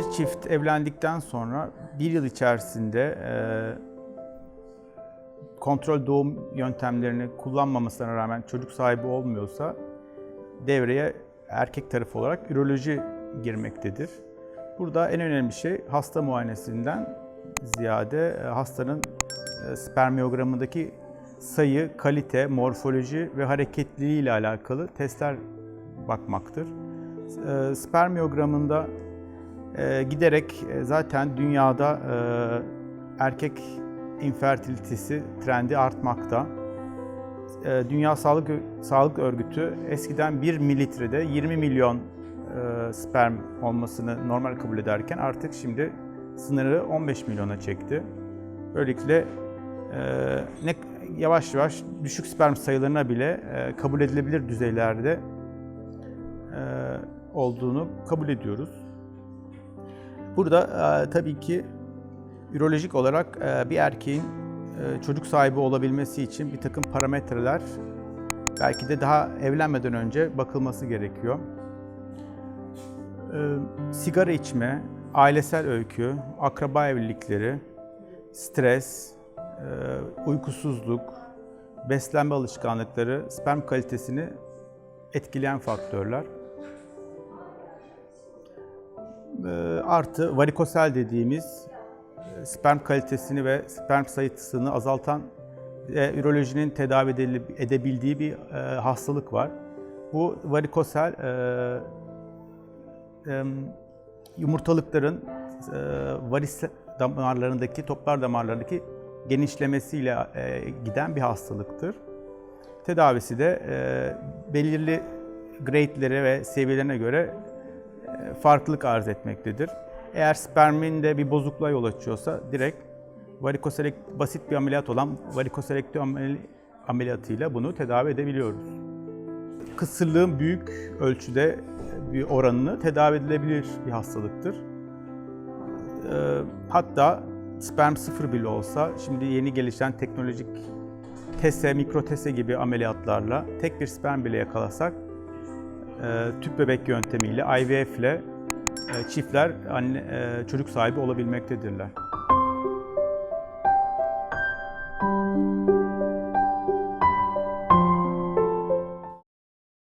çift evlendikten sonra bir yıl içerisinde e, kontrol doğum yöntemlerini kullanmamasına rağmen çocuk sahibi olmuyorsa devreye erkek tarafı olarak üroloji girmektedir. Burada en önemli şey hasta muayenesinden ziyade e, hastanın e, spermiyogramındaki sayı, kalite, morfoloji ve hareketliliği ile alakalı testler bakmaktır. E, Spermiyogramında e, giderek e, zaten dünyada e, erkek infertilitesi trendi artmakta. E, Dünya Sağlık Sağlık Örgütü eskiden 1 mililitrede 20 milyon e, sperm olmasını normal kabul ederken artık şimdi sınırı 15 milyona çekti. Böylelikle e, ne yavaş yavaş düşük sperm sayılarına bile e, kabul edilebilir düzeylerde e, olduğunu kabul ediyoruz. Burada e, tabii ki ürolojik olarak e, bir erkeğin e, çocuk sahibi olabilmesi için bir takım parametreler belki de daha evlenmeden önce bakılması gerekiyor. E, sigara içme, ailesel öykü, akraba evlilikleri, stres, e, uykusuzluk, beslenme alışkanlıkları sperm kalitesini etkileyen faktörler. E, artı varikosel dediğimiz e, sperm kalitesini ve sperm sayısını azaltan e, ürolojinin tedavi edebildiği bir e, hastalık var. Bu varikosel e, e, yumurtalıkların e, varis damarlarındaki, toplar damarlarındaki genişlemesiyle e, giden bir hastalıktır. Tedavisi de e, belirli grade'lere ve seviyelerine göre farklılık arz etmektedir. Eğer sperminde bir bozukluğa yol açıyorsa direkt varikoselek basit bir ameliyat olan varikoselektomi ameli- ameliyatıyla bunu tedavi edebiliyoruz. Kısırlığın büyük ölçüde bir oranını tedavi edilebilir bir hastalıktır. Ee, Hatta sperm sıfır bile olsa şimdi yeni gelişen teknolojik TESE, mikrotese gibi ameliyatlarla tek bir sperm bile yakalasak tüp bebek yöntemiyle IVF ile e, çiftler anne, e, çocuk sahibi olabilmektedirler.